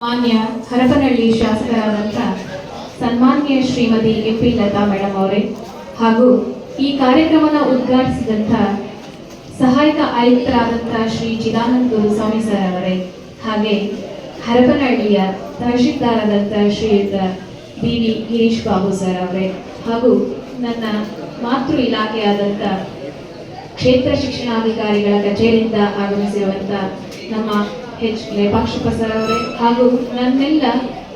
ಮಾನ್ಯ ಹರಪನಹಳ್ಳಿ ಶಾಸಕರಾದಂಥ ಸನ್ಮಾನ್ಯ Shrimati M P Latha madam ಅವರೇ, ಹಾಗೂ ಈ ಕಾರ್ಯಕ್ರಮನ ಉದ್ಘಾಟಿಸಿದಂಥ ಸಹಾಯಕ ಆಯುಕ್ತರಾದಂಥ ಶ್ರೀ ಚಿದಾನಂದ ಗುರುಸ್ವಾಮಿ ಸರ್ ಅವರೇ, ಹಾಗೆ ಹರಪನಹಳ್ಳಿಯ ತಹಶೀಲ್ದಾರಾದಂಥ Shriyuta B V Girish Babu sir ಅವರೇ, ಹಾಗೂ ನನ್ನ ಮಾತೃ ಇಲಾಖೆಯಾದಂಥ ಕ್ಷೇತ್ರ ಶಿಕ್ಷಣಾಧಿಕಾರಿಗಳ ಕಚೇರಿಯಿಂದ ಆಗಮಿಸಿರುವಂತ ನಮ್ಮ ಎಚ್ ಲೇಪಾಕ್ಷಪ್ಪ ಸರ್ ಅವರೇ ಹಾಗೂ ನನ್ನೆಲ್ಲ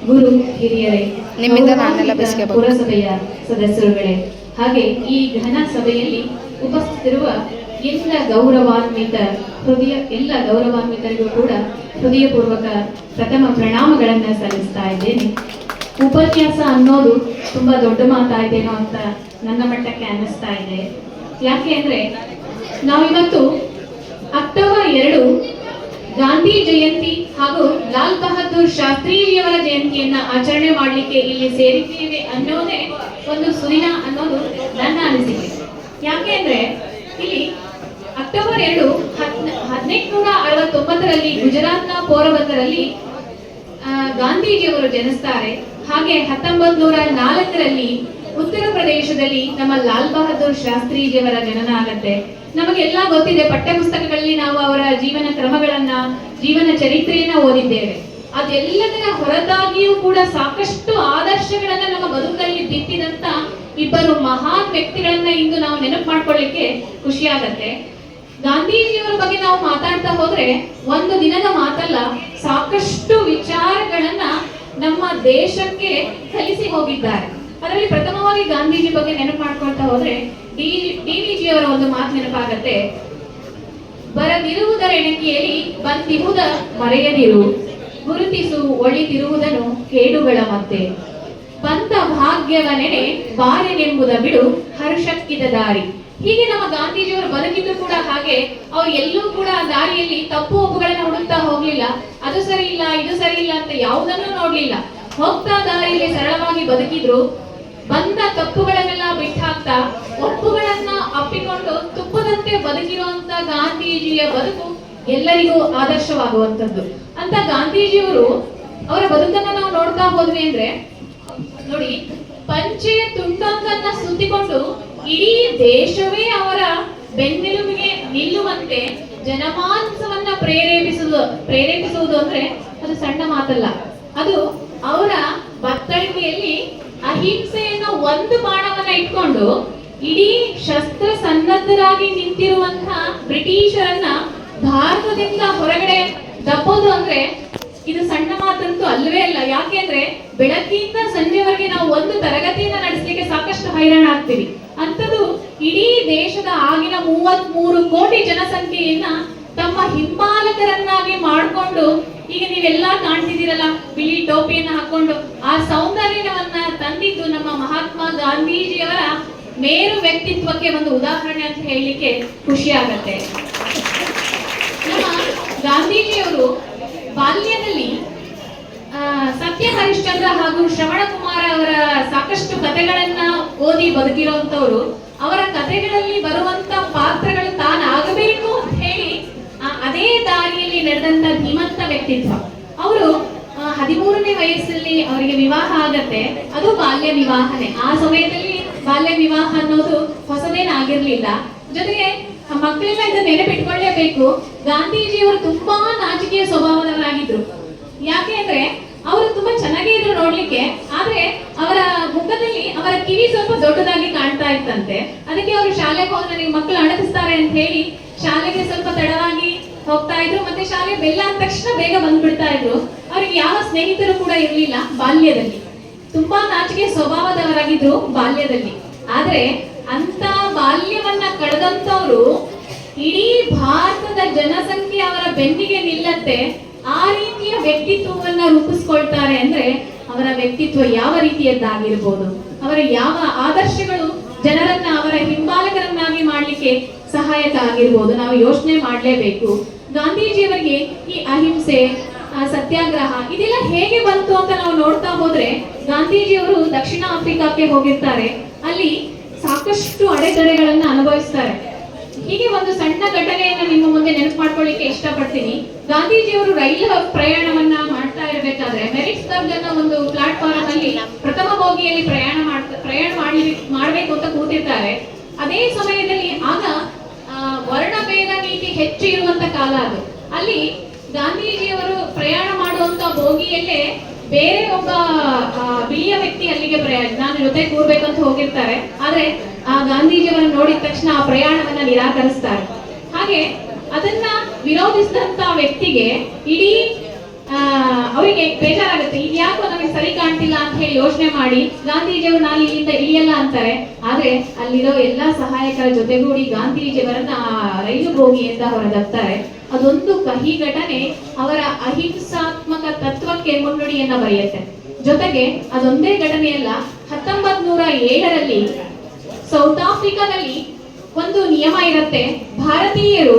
ಗುರು ಹಿರಿಯರೇ ನಿಮ್ಮಿಂದ ನಾನೆಲ್ಲ ಪುರಸಭೆಯ ಸದಸ್ಯರುಗಳೇ ಹಾಗೆ ಈ ಘನ ಸಭೆಯಲ್ಲಿ ಉಪಸ್ಥಿತಿರುವ ಎಲ್ಲ ಗೌರವಾನ್ವಿತ ಹೃದಯ ಎಲ್ಲ ಗೌರವಾನ್ವಿತರಿಗೂ ಕೂಡ ಹೃದಯಪೂರ್ವಕ ಪ್ರಥಮ ಪ್ರಣಾಮಗಳನ್ನ ಸಲ್ಲಿಸ್ತಾ ಇದ್ದೇನೆ. ಉಪನ್ಯಾಸ ಅನ್ನೋದು ತುಂಬಾ ದೊಡ್ಡ ಮಾತಾಯ್ತೇನೋ ಅಂತ ನನ್ನ ಮಟ್ಟಕ್ಕೆ ಅನ್ನಿಸ್ತಾ ಇದೆ. ಯಾಕೆ ಅಂದ್ರೆ ನಾವಿವತ್ತು ಗಾಂಧಿ ಜಯಂತಿ ಹಾಗೂ ಲಾಲ್ ಬಹದ್ದೂರ್ ಶಾಸ್ತ್ರೀಯವರ ಜಯಂತಿಯನ್ನ ಆಚರಣೆ ಮಾಡಲಿಕ್ಕೆ ಇಲ್ಲಿ ಸೇರಿದ್ದೇವೆ ಅನ್ನೋದೇ ಒಂದು ಸುದಿನ ಅನ್ನೋದು ನನ್ನ ಅನಿಸಿಕೆ. ಯಾಕೆ ಅಂದ್ರೆ, ಇಲ್ಲಿ ಅಕ್ಟೋಬರ್ ಎರಡು ಹದಿನೆಂಟುನೂರ ಅರವತ್ತೊಂಬತ್ತರಲ್ಲಿ ಗುಜರಾತ್ನ ಪೋರಬಂದರಲ್ಲಿ ಗಾಂಧೀಜಿಯವರು ಜನಿಸ್ತಾರೆ. ಹಾಗೆ ಹತ್ತೊಂಬತ್ ನೂರ ನಾಲ್ಕರಲ್ಲಿ ಉತ್ತರ ಪ್ರದೇಶದಲ್ಲಿ ನಮ್ಮ ಲಾಲ್ ಬಹದ್ದೂರ್ ಶಾಸ್ತ್ರೀಜಿಯವರ ಜನನ ಆಗತ್ತೆ. ನಮಗೆಲ್ಲ ಗೊತ್ತಿದೆ ಪಠ್ಯ ಪುಸ್ತಕಗಳಲ್ಲಿ ನಾವು ಅವರ ಜೀವನ ಕ್ರಮಗಳನ್ನ, ಜೀವನ ಚರಿತ್ರೆಯನ್ನ ಓದಿದ್ದೇವೆ. ಅದೆಲ್ಲದರ ಹೊರತಾಗಿಯೂ ಕೂಡ ಸಾಕಷ್ಟು ಆದರ್ಶಗಳನ್ನ ನಮ್ಮ ಬದುಕಲ್ಲಿ ಬಿತ್ತಿದಂತ ಇಬ್ಬರು ಮಹಾನ್ ವ್ಯಕ್ತಿಗಳನ್ನ ಇಂದು ನಾವು ನೆನಪು ಮಾಡ್ಕೊಳ್ಳಿಕ್ಕೆ ಖುಷಿ ಆಗತ್ತೆ ಗಾಂಧೀಜಿಯವರ ಬಗ್ಗೆ ನಾವು ಮಾತಾಡ್ತಾ ಹೋದ್ರೆ, ಒಂದು ದಿನದ ಮಾತಲ್ಲ, ಸಾಕಷ್ಟು ವಿಚಾರಗಳನ್ನ ನಮ್ಮ ದೇಶಕ್ಕೆ ಕಲಿಸಿ ಹೋಗಿದ್ದಾರೆ. ಅದರಲ್ಲಿ ಪ್ರಥಮವಾಗಿ ಗಾಂಧೀಜಿ ಬಗ್ಗೆ ನೆನಪು ಮಾಡ್ಕೊಳ್ತಾ ಹೋದ್ರೆ, ಡಿ ಡಿ ಅವರ ಒಂದು ಮಾತು ನೆನಪಾಗತ್ತೆ. ಬರದಿರುವುದರ ಎಣಿಕೆಯಲ್ಲಿ ಬಂದಿರುವುದ ಮರೆಯದಿರು, ಗುರುತಿಸು ಒಳಿತಿರುವುದನ್ನು ಕೇಡುಗಳ ಮತ್ತೆ ಬಂದ ಭಾಗ್ಯವನೆಡೆ ಬಾರೆನೆಂಬುದ ಬಿಡು ಹರ್ಷಕ್ಕಿದ ದಾರಿ. ಹೀಗೆ ನಮ್ಮ ಗಾಂಧೀಜಿಯವರು ಬದುಕಿದ್ದು ಕೂಡ ಹಾಗೆ, ಅವ್ರು ಎಲ್ಲೂ ಕೂಡ ಆ ದಾರಿಯಲ್ಲಿ ತಪ್ಪು ಒಪ್ಪುಗಳನ್ನ ಹುಡುಕ್ತಾ ಹೋಗ್ಲಿಲ್ಲ. ಅದು ಸರಿ ಇಲ್ಲ, ಇದು ಸರಿ ಇಲ್ಲ ಅಂತ ಯಾವುದನ್ನು ನೋಡ್ಲಿಲ್ಲ. ಹೋಗ್ತಾ ದಾರಿಯಲ್ಲಿ ಸರಳವಾಗಿ ಬದುಕಿದ್ರು ಬಂದ ತಪ್ಪುಗಳನ್ನೆಲ್ಲ ಬಿಟ್ಟಾಕ್ತಾ ಒಪ್ಪುಗಳನ್ನ ಅಪ್ಪಿಕೊಂಡು ತುಪ್ಪದಂತೆ ಬದುಕಿರುವಂತ ಗಾಂಧೀಜಿಯ ಬದುಕು ಎಲ್ಲರಿಗೂ ಆದರ್ಶವಾಗುವಂತದ್ದು ಅಂತ ಗಾಂಧೀಜಿಯವರು ಅವರ ಬದುಕನ್ನ ನಾವು ನೋಡ್ತಾ ಹೋದ್ವಿ ಅಂದ್ರೆ, ನೋಡಿ, ಪಂಚೆಯ ತುಂಡೊಂದನ್ನ ಸುತ್ತಿಕೊಂಡು ಇಡೀ ದೇಶವೇ ಅವರ ಬೆನ್ನೆಲುಬಿಗೆ ನಿಲ್ಲುವಂತೆ ಜನಮಾನಸವನ್ನ ಪ್ರೇರೇಪಿಸುವುದು ಪ್ರೇರೇಪಿಸುವುದು ಅಂದ್ರೆ ಅದು ಸಣ್ಣ ಮಾತಲ್ಲ. ಅದು ಅವರ ಬತ್ತಳಿಕೆಯಲ್ಲಿ ಅಹಿಂಸೆಯನ್ನ ಒಂದು ಬಾಣವನ್ನ ಇಟ್ಕೊಂಡು ಇಡೀ ಶಸ್ತ್ರ ಸನ್ನದ್ಧರಾಗಿ ನಿಂತಿರುವಂತಹ ಬ್ರಿಟಿಷರನ್ನ ಭಾರತದಿಂದ ಹೊರಗಡೆ ದಬ್ಬೋದು ಅಂದ್ರೆ ಇದು ಸಣ್ಣ ಮಾತಂತೂ ಅಲ್ಲವೇ ಅಲ್ಲ. ಯಾಕೆಂದ್ರೆ ಬೆಳಗ್ಗೆಯಿಂದ ಸಂಜೆವರೆಗೆ ನಾವು ಒಂದು ತರಗತಿಯನ್ನ ನಡೆಸಲಿಕ್ಕೆ ಸಾಕಷ್ಟು ಹೈರಾಣ ಆಗ್ತೀವಿ. ಅಂಥದ್ದು ಇಡೀ ದೇಶದ ಆಗಿನ ಮೂವತ್ತ್ ಮೂರು ಕೋಟಿ ಜನಸಂಖ್ಯೆಯನ್ನ ತಮ್ಮ ಹಿಂಬಾಲಕರನ್ನಾಗಿ ಮಾಡಿಕೊಂಡು ಈಗ ನೀವೆಲ್ಲ ಕಾಣ್ತಿದ್ದೀರಲ್ಲ, ಬಿಳಿ ಟೋಪಿಯನ್ನ ಹಾಕೊಂಡು. ಆ ಸೌಂದರ್ಯವನ್ನ ತಂದಿದ್ದು ನಮ್ಮ ಮಹಾತ್ಮ ಗಾಂಧೀಜಿಯವರ ಮೇರು ವ್ಯಕ್ತಿತ್ವಕ್ಕೆ ಒಂದು ಉದಾಹರಣೆ ಅಂತ ಹೇಳಲಿಕ್ಕೆ ಖುಷಿ ಆಗತ್ತೆ. ನಮ್ಮ ಗಾಂಧೀಜಿಯವರು ಬಾಲ್ಯದಲ್ಲಿ ಸತ್ಯ ಹರಿಶ್ಚಂದ್ರ ಹಾಗೂ ಶ್ರವಣ ಕುಮಾರ ಅವರ ಸಾಕಷ್ಟು ಕಥೆಗಳನ್ನ ಓದಿ ಬದುಕಿರುವಂತವರು ಅವರ ಕಥೆಗಳಲ್ಲಿ ಬರುವಂತ ಪಾತ್ರಗಳು ತಾನಾಗಬೇಕು ಅಂತ ಹೇಳಿ ಆ, ಅದೇ ದಾರಿಯಲ್ಲಿ ನಡೆದಂತ ಧೀಮಂತ ವ್ಯಕ್ತಿತ್ವ ಅವರು ಹದಿಮೂರನೇ ವಯಸ್ಸಲ್ಲಿ ಅವರಿಗೆ ವಿವಾಹ ಆಗತ್ತೆ. ಅದು ಬಾಲ್ಯ ವಿವಾಹನೇ. ಆ ಸಮಯದಲ್ಲಿ ಬಾಲ್ಯ ವಿವಾಹ ಅನ್ನೋದು ಹೊಸದೇನಾಗಿರ್ಲಿಲ್ಲ. ಜೊತೆಗೆ ಮಕ್ಕಳೆಲ್ಲ ಇದನ್ನ ನೆನಪಿಟ್ಕೊಳ್ಳೇಬೇಕು. ಗಾಂಧೀಜಿಯವರು ತುಂಬಾ ನಾಚಿಕೆಯ ಸ್ವಭಾವದವರಾಗಿದ್ರು. ಯಾಕೆ ಅಂದ್ರೆ, ಅವರು ತುಂಬಾ ಚೆನ್ನಾಗೇ ಇದ್ರು ನೋಡ್ಲಿಕ್ಕೆ. ಆದ್ರೆ, ಅವರ ಮುಖದಲ್ಲಿ ಅವರ ಕಿವಿ ಸ್ವಲ್ಪ ದೊಡ್ಡದಾಗಿ ಕಾಣ್ತಾ ಇತ್ತಂತೆ. ಅದಕ್ಕೆ ಅವರು ಶಾಲೆಗೆ ಹೋದ್ರೆ ನೀವು ಮಕ್ಕಳು ಅಣಗಿಸ್ತಾರೆ ಅಂತ ಹೇಳಿ ಶಾಲೆಗೆ ಸ್ವಲ್ಪ ತಡವಾಗಿ ಹೋಗ್ತಾ ಇದ್ರು ಮತ್ತೆ ಶಾಲೆ ಬೆಲ್ಲ ಅಂದ ತಕ್ಷಣ ಬೇಗ ಬಂದ್ಬಿಡ್ತಾ ಇದ್ರು. ಅವ್ರಿಗೆ ಯಾವ ಸ್ನೇಹಿತರು ಕೂಡ ಇರಲಿಲ್ಲ ಬಾಲ್ಯದಲ್ಲಿ. ತುಂಬಾ ನಾಚಿಕೆ ಸ್ವಭಾವದವರಾಗಿದ್ರು ಬಾಲ್ಯದಲ್ಲಿ. ಆದ್ರೆ ಅಂತ ಬಾಲ್ಯವನ್ನ ಕಳೆದಂತವ್ರು ಇಡೀ ಭಾರತದ ಜನಸಂಖ್ಯೆ ಅವರ ಬೆನ್ನಿಗೆ ನಿಲ್ಲತ್ತೆ. ಆ ರೀತಿಯ ವ್ಯಕ್ತಿತ್ವವನ್ನ ರೂಪಿಸ್ಕೊಳ್ತಾರೆ ಅಂದ್ರೆ ಅವರ ವ್ಯಕ್ತಿತ್ವ ಯಾವ ರೀತಿಯದ್ದಾಗಿರ್ಬೋದು. ಅವರ ಯಾವ ಆದರ್ಶಗಳು ಜನರನ್ನ ಅವರ ಹಿಂಬಾಲಕರನ್ನಾಗಿ ಮಾಡ್ಲಿಕ್ಕೆ ಸಹಾಯಕ ಆಗಿರ್ಬೋದು ನಾವು ಯೋಚನೆ ಮಾಡಲೇಬೇಕು. ಗಾಂಧೀಜಿಯವರಿಗೆ ಈ ಅಹಿಂಸೆ ಸತ್ಯಾಗ್ರಹ ಇದೆಲ್ಲ ಹೇಗೆ ಬಂತು ಅಂತ ನಾವು ನೋಡ್ತಾ ಹೋದ್ರೆ ಗಾಂಧೀಜಿಯವರು ದಕ್ಷಿಣ ಆಫ್ರಿಕಾಕ್ಕೆ ಹೋಗಿರ್ತಾರೆ. ಅಲ್ಲಿ ಸಾಕಷ್ಟು ಅಡೆತಡೆಗಳನ್ನ ಅನುಭವಿಸ್ತಾರೆ. ಹೀಗೆ ಒಂದು ಸಣ್ಣ ಘಟನೆಯನ್ನ ನಿಮ್ಮ ಮುಂದೆ ನೆನಪು ಮಾಡ್ಕೊಳ್ಳಿಕ್ಕೆ ಇಷ್ಟಪಡ್ತೀನಿ. ಗಾಂಧೀಜಿಯವರು ರೈಲು ಪ್ರಯಾಣವನ್ನ ಮಾಡ್ತಾ ಇರಬೇಕಾದ್ರೆ, ಮೆರಿಟ್ ಅನ್ನೋ ಒಂದು ಪ್ಲಾಟ್ಫಾರ್ಮ್ ಅಲ್ಲಿ ಪ್ರಥಮ ಬೋಗಿಯಲ್ಲಿ ಪ್ರಯಾಣ ಮಾಡ್ತಾ ಪ್ರಯಾಣ ಮಾಡಿ, ಮಾಡಬೇಕು ಅಂತ ಕೂತಿರ್ತಾರೆ. ಅದೇ ಸಮಯದಲ್ಲಿ ಆಗ ವರ್ಣ ವರ್ಣಭೇದ ನೀತಿ ಹೆಚ್ಚು ಇರುವಂತ ಕಾಲ ಅದು. ಅಲ್ಲಿ ಗಾಂಧೀಜಿಯವರು ಪ್ರಯಾಣ ಮಾಡುವಂತ ಬೋಗಿಯಲ್ಲೇ ಬೇರೆ ಒಬ್ಬ ಬಿಳಿಯ ವ್ಯಕ್ತಿ ಅಲ್ಲಿಗೆ ಪ್ರಯಾಣ, ನಾನು ಜೊತೆ ಕೂರ್ಬೇಕಂತ ಹೋಗಿರ್ತಾರೆ. ಆದ್ರೆ, ಆ, ಗಾಂಧೀಜಿಯವರನ್ನು ನೋಡಿದ ತಕ್ಷಣ ಆ ಪ್ರಯಾಣವನ್ನ ನಿರಾಕರಿಸ್ತಾರೆ. ಹಾಗೆ ಅದನ್ನ ವಿರೋಧಿಸಿದಂತ ವ್ಯಕ್ತಿಗೆ ಯೋಚನೆ ಮಾಡಿ ಗಾಂಧೀಜಿಯವರು ನಾನು ಇಲ್ಲಿಂದ ಇಳಿಯಲ್ಲ ಅಂತಾರೆ, ಆದ್ರೆ ಅಲ್ಲಿರೋ ಎಲ್ಲಾ ಸಹಾಯಕರ ಜೊತೆಗೂಡಿ ಗಾಂಧೀಜಿಯವರನ್ನ ರೈಲು ಬೋಗಿಯಿಂದ ಹೊರದತ್ತಾರೆ ಅದೊಂದು ಕಹಿ ಘಟನೆ ಅವರ ಅಹಿಂಸಾತ್ಮಕ ತತ್ವಕ್ಕೆ ಮುನ್ನುಡಿಯನ್ನ ಬರೆಯುತ್ತೆ. ಜೊತೆಗೆ ಅದೊಂದೇ ಘಟನೆಯಲ್ಲ ಹತ್ತೊಂಬತ್ ನೂರ ಏಳರಲ್ಲಿ ಸೌತ್ ಆಫ್ರಿಕಾದಲ್ಲಿ ಒಂದು ನಿಯಮ ಇರುತ್ತೆ, ಭಾರತೀಯರು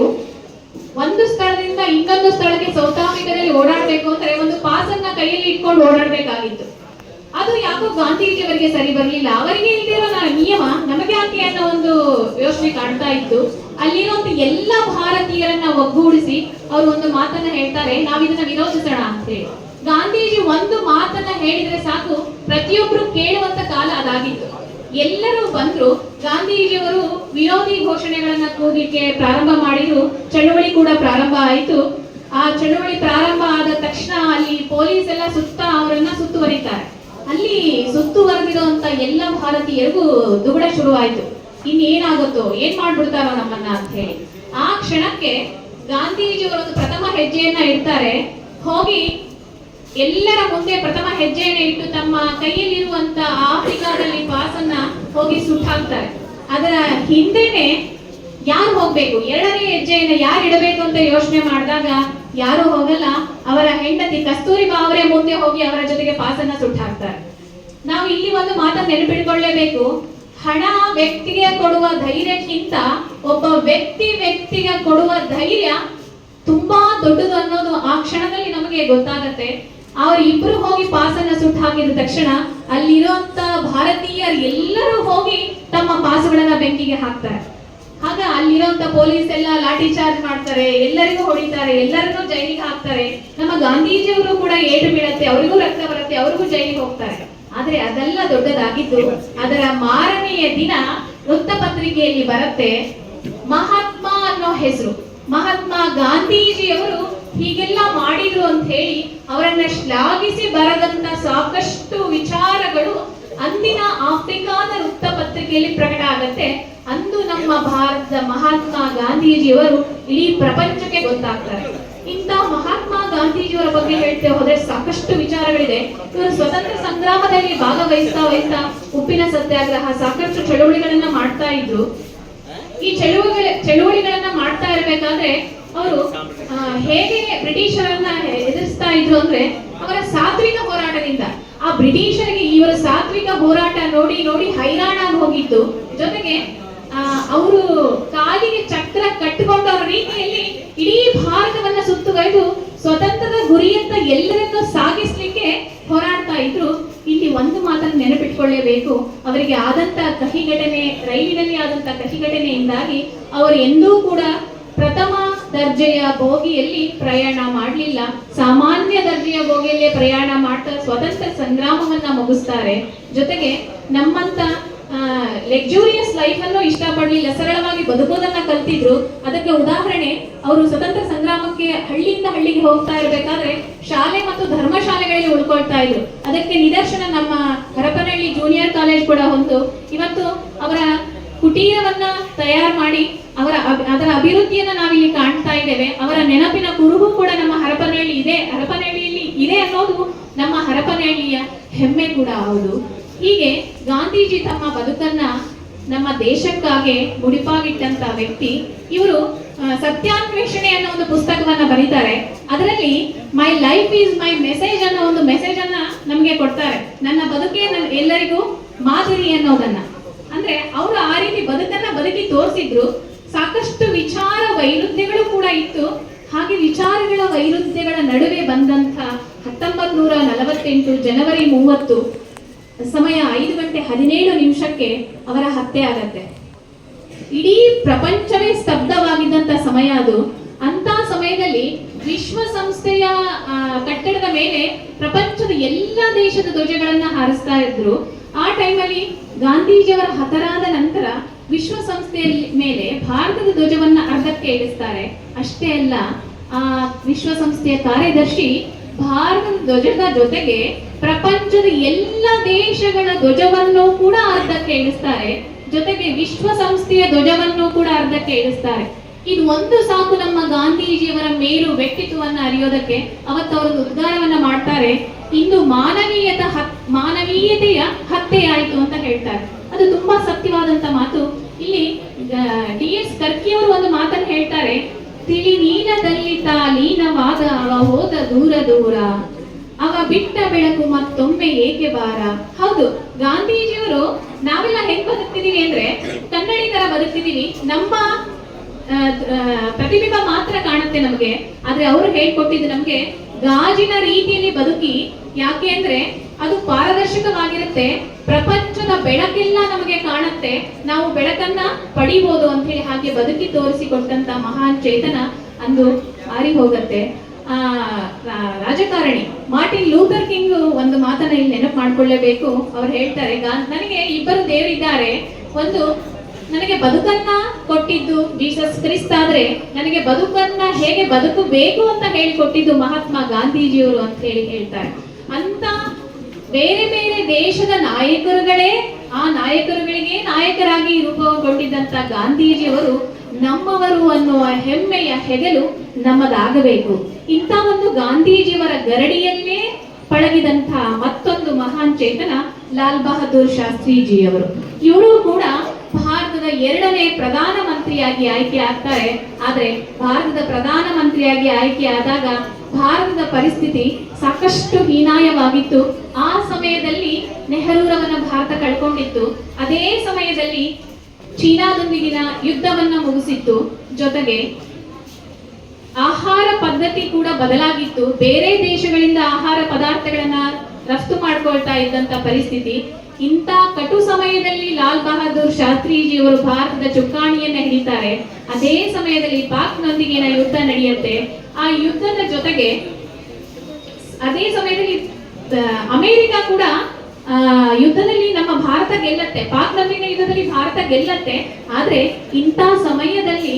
ಒಂದು ಸ್ಥಳದಿಂದ ಇನ್ನೊಂದು ಸ್ಥಳಕ್ಕೆ ಸೌತ್ ಆಫ್ರಿಕಾದಲ್ಲಿ ಓಡಾಡಬೇಕು ಅಂದ್ರೆ ಒಂದು ಪಾಸ್ ಅನ್ನ ಕೈಯಲ್ಲಿ ಇಟ್ಕೊಂಡು ಓಡಾಡಬೇಕಾಗಿತ್ತು. ಅದು ಯಾಕೋ ಗಾಂಧೀಜಿಯವರಿಗೆ ಸರಿ ಬರಲಿಲ್ಲ? ಅವರಿಗೆ ಇಲ್ದಿರೋ ನಿಯಮ, ನಮಗೆ ಯಾಕೆ ಅನ್ನೋ ಒಂದು ಯೋಚನೆ ಕಾಣ್ತಾ ಇತ್ತು. ಅಲ್ಲಿರುವಂತ ಎಲ್ಲ ಭಾರತೀಯರನ್ನ ಒಗ್ಗೂಡಿಸಿ ಅವರು ಒಂದು ಮಾತನ್ನ ಹೇಳ್ತಾರೆ, ನಾವಿದನ್ನ ವಿರೋಧಿಸೋಣ ಅಂತ ಹೇಳಿ ಗಾಂಧೀಜಿ ಒಂದು ಮಾತನ್ನ ಹೇಳಿದ್ರೆ ಸಾಕು, ಪ್ರತಿಯೊಬ್ರು ಕೇಳುವಂತ ಕಾಲ ಅದಾಗಿತ್ತು. ಎಲ್ಲರೂ ಬಂದ್ರು, ಗಾಂಧೀಜಿಯವರು ವಿರೋಧಿ ಘೋಷಣೆಗಳನ್ನ ಕೂಗಲಿಕ್ಕೆ ಪ್ರಾರಂಭ ಮಾಡಿದ್ರು, ಚಳುವಳಿ ಕೂಡ ಪ್ರಾರಂಭ ಆಯಿತು. ಆ ಚಳುವಳಿ ಪ್ರಾರಂಭ ಆದ ತಕ್ಷಣ ಅಲ್ಲಿ ಪೊಲೀಸ್ ಎಲ್ಲ ಸುತ್ತ ಅವರನ್ನ ಸುತ್ತುವರಿತಾರೆ. ಅಲ್ಲಿ ಸುತ್ತುವರೆದಿರುವಂತ ಎಲ್ಲ ಭಾರತೀಯರಿಗೂ ದುಗುಡ ಶುರುವಾಯಿತು. ಇನ್ನೇನಾಗುತ್ತೋ, ಏನ್ ಮಾಡ್ಬಿಡ್ತಾರೋ ನಮ್ಮನ್ನ ಅಂತ ಹೇಳಿ. ಆ ಕ್ಷಣಕ್ಕೆ ಗಾಂಧೀಜಿಗಳು ಒಂದು ಪ್ರಥಮ ಹೆಜ್ಜೆಯನ್ನ ಇಡ್ತಾರೆ. ಹೋಗಿ ಎಲ್ಲರ ಮುಂದೆ ಪ್ರಥಮ ಹೆಜ್ಜೆಯನ್ನು ಇಟ್ಟು ತಮ್ಮ ಕೈಯಲ್ಲಿರುವಂತ ಆಫ್ರಿಕಾದಲ್ಲಿ ಪಾಸನ್ನ ಹೋಗಿ ಸುಟ್ಟಾಕ್ತಾರೆ ಅದರ ಹಿಂದೆನೆ ಯಾರು ಹೋಗ್ಬೇಕು? ಎರಡನೇ ಹೆಜ್ಜೆಯನ್ನ ಯಾರು ಇಡಬೇಕು ಅಂತ ಯೋಚನೆ ಮಾಡಿದಾಗ ಯಾರು ಹೋಗಲ್ಲ. ಅವರ ಹೆಂಡತಿ ಕಸ್ತೂರಿ ಅವರೇ ಮುಂದೆ ಹೋಗಿ ಅವರ ಜೊತೆಗೆ ಪಾಸನ್ನ ಸುಟ್ಟಾಕ್ತಾರೆ. ನಾವು ಇಲ್ಲಿ ಒಂದು ಮಾತನ್ನ ನೆನಪಿಟ್ಕೊಳ್ಳೇಬೇಕು. ಹಣ ವ್ಯಕ್ತಿಗೆ ಕೊಡುವ ಧೈರ್ಯಕ್ಕಿಂತ ಒಬ್ಬ ವ್ಯಕ್ತಿ ವ್ಯಕ್ತಿಗೆ ಕೊಡುವ ಧೈರ್ಯ ತುಂಬಾ ದೊಡ್ಡದು ಅನ್ನೋದು ಆ ಕ್ಷಣದಲ್ಲಿ ನಮಗೆ ಗೊತ್ತಾಗತ್ತೆ. ಅವ್ರ ಇಬ್ರು ಹೋಗಿ ಪಾಸನ್ನ ಸುಟ್ಟು ಹಾಕಿದ ತಕ್ಷಣ ಅಲ್ಲಿರುವಂತ ಭಾರತೀಯರು ಎಲ್ಲರೂ ಹೋಗಿ ತಮ್ಮ ಪಾಸುಗಳನ್ನ ಬೆಂಕಿಗೆ ಹಾಕ್ತಾರೆ. ಆಗ ಅಲ್ಲಿರೋಂತ ಪೊಲೀಸ್ ಎಲ್ಲ ಲಾಠಿ ಚಾರ್ಜ್ ಮಾಡ್ತಾರೆ, ಎಲ್ಲರಿಗೂ ಹೊಡಿತಾರೆ ಎಲ್ಲರಿಗೂ ಜೈಲಿಗೆ ಹಾಕ್ತಾರೆ. ನಮ್ಮ ಗಾಂಧೀಜಿಯವರು ಕೂಡ ಏಟು ಬೀಳತ್ತೆ, ಅವರಿಗೂ ರಕ್ತ ಬರುತ್ತೆ, ಅವರಿಗೂ ಜೈಲಿಗೆ ಹೋಗ್ತಾರೆ. ಆದ್ರೆ ಅದೆಲ್ಲ ದೊಡ್ಡದಾಗಿದ್ದು ಅದರ ಮಾರನೆಯ ದಿನ ವೃತ್ತಪತ್ರಿಕೆಯಲ್ಲಿ ಬರುತ್ತೆ, ಮಹಾತ್ಮ ಅನ್ನೋ ಹೆಸರು. ಮಹಾತ್ಮ ಗಾಂಧೀಜಿಯವರು ಹೀಗೆಲ್ಲ ಮಾಡಿದ್ರು ಅಂತ ಹೇಳಿ ಅವರನ್ನ ಶ್ಲಾಘಿಸಿ ಬರದಂತ ಸಾಕಷ್ಟು ವಿಚಾರಗಳು ಅಂದಿನ ಆಫ್ರಿಕಾದ ವೃತ್ತಪತ್ರಿಕೆಯಲ್ಲಿ ಪ್ರಕಟ ಆಗತ್ತೆ. ಅಂದು ನಮ್ಮ ಭಾರತದ ಮಹಾತ್ಮ ಗಾಂಧೀಜಿಯವರು ಇಡೀ ಪ್ರಪಂಚಕ್ಕೆ ಗೊತ್ತಾಗ್ತಾರೆ. ಇಂಥ ಮಹಾತ್ಮ ಗಾಂಧೀಜಿಯವರ ಬಗ್ಗೆ ಹೇಳ್ತೇ ಹೋದ್ರೆ ಸಾಕಷ್ಟು ವಿಚಾರಗಳಿದೆ. ಇವರು ಸ್ವತಂತ್ರ ಸಂಗ್ರಾಮದಲ್ಲಿ ಭಾಗವಹಿಸ್ತಾ ವಹಿಸ್ತಾ ಉಪ್ಪಿನ ಸತ್ಯಾಗ್ರಹ, ಸಾಕಷ್ಟು ಚಳುವಳಿಗಳನ್ನ ಮಾಡ್ತಾ ಇದ್ರು. ಈ ಚಳುವಳಿ ಚಳುವಳಿಗಳನ್ನ ಮಾಡ್ತಾ ಇರಬೇಕಾದ್ರೆ ಅವರು ಹೇಗೆ ಬ್ರಿಟಿಷರನ್ನ ಎದುರಿಸ್ತಾ ಇದ್ರು ಅಂದ್ರೆ ಅವರ ಸಾತ್ವಿಕ ಹೋರಾಟದಿಂದ. ಆ ಬ್ರಿಟಿಷರಿಗೆ ಇವರ ಸಾತ್ವಿಕ ಹೋರಾಟ ನೋಡಿ ನೋಡಿ ಹೈರಾಣಾಗಿ ಹೋಗಿತ್ತು. ಜೊತೆಗೆ ಅವರು ಕಾಲಿಗೆ ಚಕ್ರ ಕಟ್ಟಿಕೊಂಡವರ ರೀತಿಯಲ್ಲಿ ಇಡೀ ಭಾರತವನ್ನ ಸುತ್ತುಗೈದು ಸ್ವತಂತ್ರದ ಗುರಿಯಂತ ಎಲ್ಲರನ್ನೂ ಸಾಗಿಸ್ಲಿಕ್ಕೆ ಹೋರಾಡ್ತಾ ಇದ್ರು. ಇಲ್ಲಿ ಒಂದು ಮಾತನ್ನು ನೆನಪಿಟ್ಕೊಳ್ಳೇಬೇಕು. ಅವರಿಗೆ ಆದಂತ ಕಹಿ ಘಟನೆ ರೈಲಿನಲ್ಲಿ ಆದಂತ ಕಹಿ ಘಟನೆಯಿಂದಾಗಿ ಅವರು ಎಂದೂ ಕೂಡ ಪ್ರಥಮ ದರ್ಜೆಯ ಬೋಗಿಯಲ್ಲಿ ಪ್ರಯಾಣ ಮಾಡಲಿಲ್ಲ. ಸಾಮಾನ್ಯ ದರ್ಜೆಯ ಬೋಗಿಯಲ್ಲೇ ಪ್ರಯಾಣ ಮಾಡ್ತಾ ಸ್ವತಂತ್ರ ಸಂಗ್ರಾಮವನ್ನ ಮುಗಿಸ್ತಾರೆ. ಜೊತೆಗೆ ನಮ್ಮಂತ ಲೆಕ್ಜೂರಿಯಸ್ ಲೈಫ್ ಅನ್ನು ಇಷ್ಟಪಡಲಿಲ್ಲ, ಸರಳವಾಗಿ ಬದುಕೋದನ್ನ ಕಲ್ತಿದ್ರು. ಅದಕ್ಕೆ ಉದಾಹರಣೆ, ಅವರು ಸ್ವತಂತ್ರ ಸಂಗ್ರಾಮಕ್ಕೆ ಹಳ್ಳಿಯಿಂದ ಹಳ್ಳಿಗೆ ಹೋಗ್ತಾ ಇರಬೇಕಾದ್ರೆ ಶಾಲೆ ಮತ್ತು ಧರ್ಮಶಾಲೆಗಳಲ್ಲಿ ಉಳ್ಕೊಳ್ತಾ ಇದ್ರು. ಅದಕ್ಕೆ ನಿದರ್ಶನ ನಮ್ಮ ಹರಪನಹಳ್ಳಿ ಜೂನಿಯರ್ ಕಾಲೇಜ್ ಕೂಡ ಹೊಂದು ಇವತ್ತು ಅವರ ಕುಟೀರವನ್ನ ತಯಾರು ಮಾಡಿ ಅವರ ಅದರ ಅಭಿವೃದ್ಧಿಯನ್ನ ನಾವಿಲ್ಲಿ ಕಾಣ್ತಾ ಇದ್ದೇವೆ. ಅವರ ನೆನಪಿನ ಕುರುಹು ಕೂಡ ನಮ್ಮ ಹರಪನಹಳ್ಳಿ ಇದೆ. ಹರಪನಹಳ್ಳಿಯಲ್ಲಿ ಇದೆ ಅನ್ನೋದು ನಮ್ಮ ಹರಪನಹಳ್ಳಿಯ ಹೆಮ್ಮೆ ಕೂಡ ಹೌದು. ಹೀಗೆ ಗಾಂಧೀಜಿ ತಮ್ಮ ಬದುಕನ್ನ ನಮ್ಮ ದೇಶಕ್ಕಾಗಿ ಮುಡಿಪಾಗಿಟ್ಟಂತ ವ್ಯಕ್ತಿ. ಇವರು ಸತ್ಯಾನ್ವೇಷಣೆ ಅನ್ನೋ ಒಂದು ಪುಸ್ತಕವನ್ನ ಬರೀತಾರೆ. ಅದರಲ್ಲಿ my life is my message ಅನ್ನೋ ಒಂದು ಮೆಸೇಜ್ ಅನ್ನ ನಮಗೆ ಕೊಡ್ತಾರೆ. ನನ್ನ ಬದುಕೇ ನನ್ನ ಎಲ್ಲರಿಗೂ ಮಾದರಿ ಅನ್ನೋದನ್ನ. ಅಂದ್ರೆ ಅವರು ಆ ರೀತಿ ಬದುಕನ್ನ ಬದುಕಿ ತೋರಿಸಿದ್ರು. ಸಾಕಷ್ಟು ವಿಚಾರ ವೈರುಧ್ಯಗಳು ಕೂಡ ಇತ್ತು. ಹಾಗೆ ವಿಚಾರಗಳ ವೈರುಧ್ಯಗಳ ನಡುವೆ ಬಂದಂತ ಹತ್ತೊಂಬತ್ ನೂರ ನಲವತ್ತೆಂಟು ಜನವರಿ ಮೂವತ್ತು, ಸಮಯ ಐದು ಗಂಟೆ ಹದಿನೇಳು ನಿಮಿಷಕ್ಕೆ ಅವರ ಹತ್ಯೆ ಆಗತ್ತೆ. ಇಡೀ ಪ್ರಪಂಚವೇ ಸ್ತಬ್ಧವಾಗಿದ್ದಂತ ಸಮಯ ಅದು. ಅಂತ ಸಮಯದಲ್ಲಿ ವಿಶ್ವಸಂಸ್ಥೆಯ ಕಟ್ಟಡದ ಮೇಲೆ ಪ್ರಪಂಚದ ಎಲ್ಲ ದೇಶದ ಧ್ವಜಗಳನ್ನ ಹಾರಿಸ್ತಾ ಇದ್ರು. ಆ ಟೈಮಲ್ಲಿ ಗಾಂಧೀಜಿಯವರ ಹತರಾದ ನಂತರ ವಿಶ್ವಸಂಸ್ಥೆಯ ಮೇಲೆ ಭಾರತದ ಧ್ವಜವನ್ನ ಅರ್ಧಕ್ಕೆ ಇಳಿಸ್ತಾರೆ ಅಷ್ಟೇ ಅಲ್ಲ, ಆ ವಿಶ್ವಸಂಸ್ಥೆಯ ಕಾರ್ಯದರ್ಶಿ ಭಾರತದ ಧ್ವಜದ ಜೊತೆಗೆ ಪ್ರಪಂಚದ ಎಲ್ಲ ದೇಶಗಳ ಧ್ವಜವನ್ನು ಕೂಡ ಅರ್ಧಕ್ಕೆ ಇಳಿಸ್ತಾರೆ ಜೊತೆಗೆ ವಿಶ್ವಸಂಸ್ಥೆಯ ಧ್ವಜವನ್ನು ಕೂಡ ಅರ್ಧಕ್ಕೆ ಇಳಿಸ್ತಾರೆ ಇದು ಒಂದು ಸಾಕು ನಮ್ಮ ಗಾಂಧೀಜಿಯವರ ಮೇರು ವ್ಯಕ್ತಿತ್ವವನ್ನು ಅರಿಯೋದಕ್ಕೆ ಅವರು ಉದ್ಗಾರವನ್ನ ಮಾಡ್ತಾರೆ. ಇಂದು ಮಾನವೀಯತ ಮಾನವೀಯತೆಯ ಹತ್ಯೆಯಾಯಿತು ಅಂತ ಹೇಳ್ತಾರೆ. ಅದು ತುಂಬಾ ಸತ್ಯವಾದಂತ ಮಾತು. ಇಲ್ಲಿ ಡಿ ಎಸ್ ಕರ್ಕಿಯವರು ಒಂದು ಮಾತನ್ನು ಹೇಳ್ತಾರೆ ತಿಳಿ ನೀನದಲ್ಲಿ ತಾ ಲೀನವಾದ ಅವ ಹೋದ ದೂರ ದೂರ. ಅವ ಬಿಟ್ಟ ಬೆಳಕು ಮತ್ತೊಮ್ಮೆ ಏಕೆ ಬಾರ? ಹೌದು, ಗಾಂಧೀಜಿಯವರು ನಾವೆಲ್ಲ ಹೆಂಗ್ ಬದುಕ್ತಿದೀವಿ ಅಂದ್ರೆ, ಕನ್ನಡಿಗರ ಬದುಕ್ತಿದೀವಿ. ನಮ್ಮ ಪ್ರತಿಬಿಂಬ ಮಾತ್ರ ಕಾಣುತ್ತೆ ನಮಗೆ. ಆದ್ರೆ ಅವರು ಹೇಳ್ಕೊಟ್ಟಿದ್ದು ನಮ್ಗೆ ಗಾಜಿನ ರೀತಿಯಲ್ಲಿ ಬದುಕಿ, ಯಾಕೆ ಅಂದ್ರೆ ಅದು ಪಾರದರ್ಶಕವಾಗಿರುತ್ತೆ. ಪ್ರಪಂಚದ ಬೆಳಕೆಲ್ಲ ನಮಗೆ ಕಾಣುತ್ತೆ. ನಾವು ಬೆಳಕನ್ನ ಪಡಿಬಹುದು ಅಂತ ಹೇಳಿ ಹಾಗೆ ಬದುಕಿ ತೋರಿಸಿಕೊಟ್ಟಂತ ಮಹಾನ್ ಚೇತನ ಅಂದು ಹಾರಿ ಹೋಗುತ್ತೆ. ಆ ರಾಜಕಾರಣಿ ಮಾರ್ಟಿನ್ ಲೂಥರ್ ಕಿಂಗ್ ಒಂದು ಮಾತನ್ನ ಇಲ್ಲಿ ನೆನಪು ಮಾಡ್ಕೊಳ್ಳೇಬೇಕು. ಅವ್ರು ಹೇಳ್ತಾರೆ ನನಗೆ ಇಬ್ಬರು ದೇವರಿದ್ದಾರೆ. ಒಂದು, ನನಗೆ ಬದುಕನ್ನ ಕೊಟ್ಟಿದ್ದು ಜೀಸಸ್ ಕ್ರಿಸ್ತ ಆದ್ರೆ ನನಗೆ ಬದುಕನ್ನ ಹೇಗೆ ಬದುಕಬೇಕು ಅಂತ ಹೇಳಿಕೊಟ್ಟಿದ್ದು ಮಹಾತ್ಮ ಗಾಂಧೀಜಿಯವರು ಅಂತ ಹೇಳಿ ಹೇಳ್ತಾರೆ. ಅಂತ ಬೇರೆ ಬೇರೆ ದೇಶದ ನಾಯಕರುಗಳೇ ಆ ನಾಯಕರುಗಳಿಗೆ ನಾಯಕರಾಗಿ ರೂಪಗೊಂಡಿದ್ದಂತ ಗಾಂಧೀಜಿಯವರು ನಮ್ಮವರು ಅನ್ನುವ ಹೆಮ್ಮೆಯ ಹೆಗಲು ನಮ್ಮದಾಗಬೇಕು. ಇಂಥ ಒಂದು ಗಾಂಧೀಜಿಯವರ ಗರಡಿಯಲ್ಲೇ ಪಳಗಿದಂತಹ ಮತ್ತೊಂದು ಮಹಾನ್ ಚೇತನ ಲಾಲ್ ಬಹದ್ದೂರ್ ಶಾಸ್ತ್ರೀಜಿಯವರು. ಇವರು ಕೂಡ ಭಾರತದ ಎರಡನೇ ಪ್ರಧಾನ ಮಂತ್ರಿಯಾಗಿ ಆಯ್ಕೆ ಆಗ್ತಾರೆ. ಆದರೆ ಭಾರತದ ಪ್ರಧಾನ ಮಂತ್ರಿಯಾಗಿ ಆಯ್ಕೆ ಆದಾಗ ಭಾರತದ ಪರಿಸ್ಥಿತಿ ಸಾಕಷ್ಟು ಹೀನಾಯವಾಗಿತ್ತು. ಆ ಸಮಯದಲ್ಲಿ ನೆಹರೂರವನ್ನ ಭಾರತ ಕಳ್ಕೊಂಡಿತ್ತು. ಅದೇ ಸಮಯದಲ್ಲಿ ಚೀನಾದೊಂದಿಗಿನ ಯುದ್ಧವನ್ನ ಮುಗಿಸಿತ್ತು. ಜೊತೆಗೆ ಆಹಾರ ಪದ್ಧತಿ ಕೂಡ ಬದಲಾಗಿತ್ತು. ಬೇರೆ ದೇಶಗಳಿಂದ ಆಹಾರ ಪದಾರ್ಥಗಳನ್ನ ರಫ್ತು ಮಾಡ್ಕೊಳ್ತಾ ಇದ್ದಂತ ಪರಿಸ್ಥಿತಿ. ಇಂಥ ಕಟು ಸಮಯದಲ್ಲಿ ಲಾಲ್ ಬಹದ್ದೂರ್ ಶಾಸ್ತ್ರೀಜಿಯವರು ಭಾರತದ ಚುಕ್ಕಾಣಿಯನ್ನ ಹಿಡಿತಾರೆ. ಅದೇ ಸಮಯದಲ್ಲಿ ಪಾಕ್ನೊಂದಿಗಿನ ಯುದ್ಧ ನಡೆಯುತ್ತೆ. ಆ ಯುದ್ಧದ ಜೊತೆಗೆ ಅದೇ ಸಮಯದಲ್ಲಿ ಅಮೆರಿಕ ಕೂಡ ಯುದ್ಧದಲ್ಲಿ ನಮ್ಮ ಭಾರತ ಗೆಲ್ಲತ್ತೆ. ಪಾಕ್ನೊಂದಿಗಿನ ಯುದ್ಧದಲ್ಲಿ ಭಾರತ ಗೆಲ್ಲತ್ತೆ. ಆದ್ರೆ ಇಂಥ ಸಮಯದಲ್ಲಿ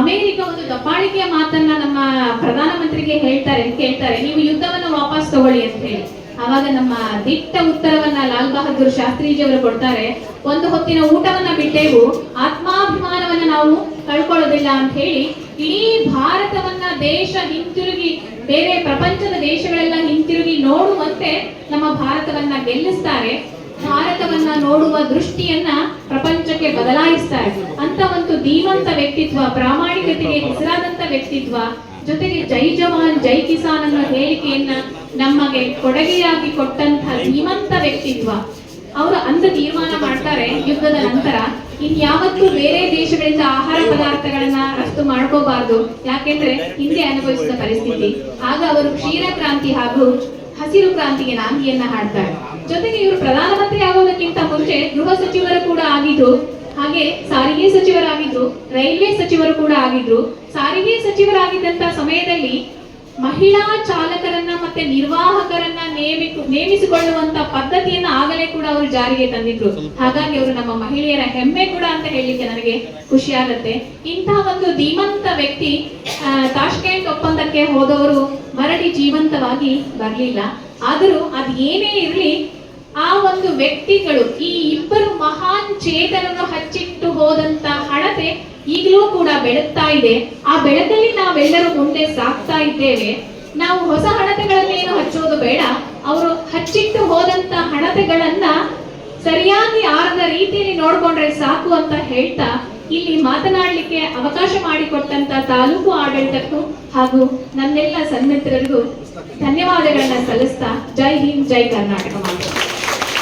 ಅಮೆರಿಕ ಒಂದು ದಪ್ಪಾಳಿಕೆಯ ಮಾತನ್ನ ನಮ್ಮ ಪ್ರಧಾನಮಂತ್ರಿಗೆ ಹೇಳ್ತಾರೆ, ಕೇಳ್ತಾರೆ. ನೀವು ಯುದ್ಧವನ್ನು ವಾಪಸ್ ತಗೊಳ್ಳಿ ಅಂತ ಹೇಳಿ. ಅವಾಗ ನಮ್ಮ ದಿಟ್ಟ ಉತ್ತರವನ್ನ ಲಾಲ್ ಬಹದ್ದೂರ್ ಶಾಸ್ತ್ರೀಜಿ ಅವರು ಕೊಡ್ತಾರೆ. ಒಂದು ಹೊತ್ತಿನ ಊಟವನ್ನ ಬಿಟ್ಟೆವು ಆತ್ಮಾಭಿಮಾನವನ್ನ ನಾವು ಕಳ್ಕೊಳ್ಳೋದಿಲ್ಲ ಅಂತ ಹೇಳಿ ಇಡೀ ಭಾರತವನ್ನ ದೇಶ ಹಿಂತಿರುಗಿ, ಬೇರೆ ಪ್ರಪಂಚದ ದೇಶಗಳೆಲ್ಲ ಹಿಂತಿರುಗಿ ನೋಡುವಂತೆ ನಮ್ಮ ಭಾರತವನ್ನ ಗೆಲ್ಲಿಸ್ತಾರೆ. ಭಾರತವನ್ನ ನೋಡುವ ದೃಷ್ಟಿಯನ್ನ ಪ್ರಪಂಚಕ್ಕೆ ಬದಲಾಯಿಸ್ತಾರೆ. ಅಂತ ಒಂದು ಧೀಮಂತ ವ್ಯಕ್ತಿತ್ವ, ಪ್ರಾಮಾಣಿಕತೆಗೆ ಹೆಸರಾದಂತ ವ್ಯಕ್ತಿತ್ವ, ಜೊತೆಗೆ ಜೈ ಜವಾನ್, ಜೈ ಕಿಸಾನ್ ಅನ್ನೋ ಹೇಳಿಕೆಯನ್ನ ನಮಗೆ ಕೊಡುಗೆಯಾಗಿ ಕೊಟ್ಟಂತ ಧೀಮಂತ ವ್ಯಕ್ತಿತ್ವ. ಅವರು ಅಂತ ತೀರ್ಮಾನ ಮಾಡ್ತಾರೆ ಯುದ್ಧದ ನಂತರ. ಇನ್ಯಾವತ್ತೂ ಬೇರೆ ದೇಶಗಳಿಂದ ಆಹಾರ ಪದಾರ್ಥಗಳನ್ನ ರಫ್ತು ಮಾಡ್ಕೋಬಾರ್ದು. ಯಾಕೆಂದ್ರೆ ಹಿಂದೆ ಅನುಭವಿಸಿದ ಪರಿಸ್ಥಿತಿ. ಆಗ ಅವರು ಕ್ಷೀರ ಕ್ರಾಂತಿ ಹಾಗೂ ಹಸಿರು ಕ್ರಾಂತಿಗೆ ನಾಂದಿಯನ್ನ ಹಾಡ್ತಾರೆ. ಜೊತೆಗೆ ಇವರು ಪ್ರಧಾನಮಂತ್ರಿ ಆಗೋದಕ್ಕಿಂತ ಮುಂಚೆ ಗೃಹ ಸಚಿವರು ಕೂಡ ಆಗಿದ್ರು. ಹಾಗೆ ಸಾರಿಗೆ ಸಚಿವರಾಗಿದ್ರು, ರೈಲ್ವೆ ಸಚಿವರು ಕೂಡ ಆಗಿದ್ರು. ಸಾರಿಗೆ ಸಚಿವರಾಗಿದ್ದಂತ ಸಮಯದಲ್ಲಿ ಮಹಿಳಾ ಚಾಲಕರನ್ನ ಮತ್ತೆ ನಿರ್ವಾಹಕರನ್ನ ನೇಮಿ ನೇಮಿಸಿಕೊಳ್ಳುವಂತ ಪದ್ಧತಿಯನ್ನ ಆಗಲೇ ಕೂಡ ಅವರು ಜಾರಿಗೆ ತಂದಿದ್ರು. ಹಾಗಾಗಿ ಅವರು ನಮ್ಮ ಮಹಿಳೆಯರ ಹೆಮ್ಮೆ ಕೂಡ ಅಂತ ಹೇಳಲಿಕ್ಕೆ ನನಗೆ ಖುಷಿ ಆಗತ್ತೆ. ಇಂತಹ ಒಂದು ಧೀಮಂತ ವ್ಯಕ್ತಿ ತಾಷ್ಕೆಂಟ್ ಒಪ್ಪಂದಕ್ಕೆ ಹೋದವರು ಮರಳಿ ಜೀವಂತವಾಗಿ ಬರಲಿಲ್ಲ. ಆದರೂ ಅದು ಏನೇ ಇರಲಿ, ಆ ಒಂದು ವ್ಯಕ್ತಿಗಳು, ಈ ಇಬ್ಬರು ಮಹಾನ್ ಚೇತನನ್ನು ಹಚ್ಚಿಟ್ಟು ಹೋದಂತ ಹಣತೆ ಈಗಲೂ ಕೂಡ ಬೆಳಗ್ತಾ ಇದೆ. ಆ ಬೆಳಕಲ್ಲಿ ನಾವೆಲ್ಲರೂ ಮುಂದೆ ಸಾಕ್ತಾ ಇದ್ದೇವೆ. ನಾವು ಹೊಸ ಹಣತೆಗಳನ್ನೇನು ಹಚ್ಚೋದು ಬೇಡ. ಅವರು ಹಚ್ಚಿಟ್ಟು ಹೋದಂತ ಹಣತೆಗಳನ್ನ ಸರಿಯಾಗಿ ಆರದ ರೀತಿಯಲ್ಲಿ ನೋಡ್ಕೊಂಡ್ರೆ ಸಾಕು ಅಂತ ಹೇಳ್ತಾ ಇಲ್ಲಿ ಮಾತನಾಡಲಿಕ್ಕೆ ಅವಕಾಶ ಮಾಡಿಕೊಟ್ಟಂತ ತಾಲೂಕು ಆಡಳಿತಕ್ಕೂ ಹಾಗೂ ನನ್ನೆಲ್ಲ ಸನ್ಮಿತ್ರರಿಗೂ ಧನ್ಯವಾದಗಳನ್ನ ಸಲ್ಲಿಸ್ತಾ ಜೈ ಹಿಂದ್, ಜೈ ಕರ್ನಾಟಕ ಮಾತು.